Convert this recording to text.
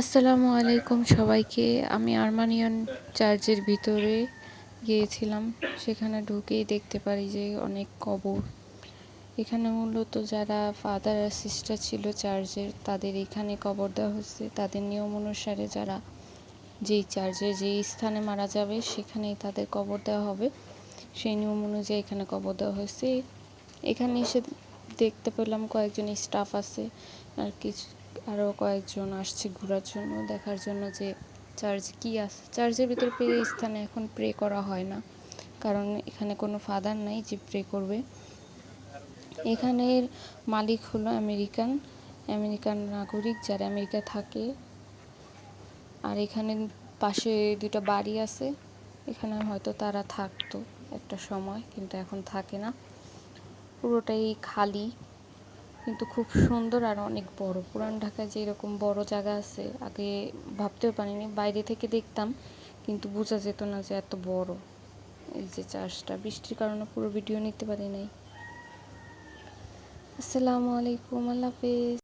আসসালামু আলাইকুম সবাইকে। আমি আরমানিয়ান চার্চের ভিতরে গিয়েছিলাম। সেখানে ঢুকেই দেখতে পারি যে অনেক কবর। এখানে মূলত যারা ফাদার আর সিস্টার ছিল চার্চের, তাদের এখানে কবর দেওয়া হচ্ছে। তাদের নিয়ম অনুসারে যারা যেই চার্চে যেই স্থানে মারা যাবে, সেখানেই তাদের কবর দেওয়া হবে। সেই নিয়ম অনুযায়ী এখানে কবর দেওয়া হয়েছে। এখানে এসে দেখতে পেলাম কয়েকজন স্টাফ আছে। আর কিছু আরও কয়েকজন আসছে ঘোরার জন্য, দেখার জন্য যে চার্চ কি আছে। চার্চের ভিতরে প্রে স্থানে এখন প্রে করা হয় না, কারণ এখানে কোনো ফাদার নাই যে প্রে করবে। এখানের মালিক হলো আমেরিকান আমেরিকান নাগরিক যারা আমেরিকা থাকে। আর এখানে পাশে দুটো বাড়ি আছে, এখানে হয়তো তারা থাকতো একটা সময়, কিন্তু এখন থাকে না। পুরোটাই খালি। কিন্তু খুব সুন্দর আর অনেক বড়। পুরান ঢাকায় যে এরকম বড় জায়গা আছে, আগে ভাবতেও পারিনি, বাইরে থেকে দেখতাম, কিন্তু বোঝা যেত না যে এত বড়। এই যে চাষটা, বৃষ্টির কারণে পুরো ভিডিও নিতে পারি নাই। আসসালামু আলাইকুম, আল্লাহ হাফিজ।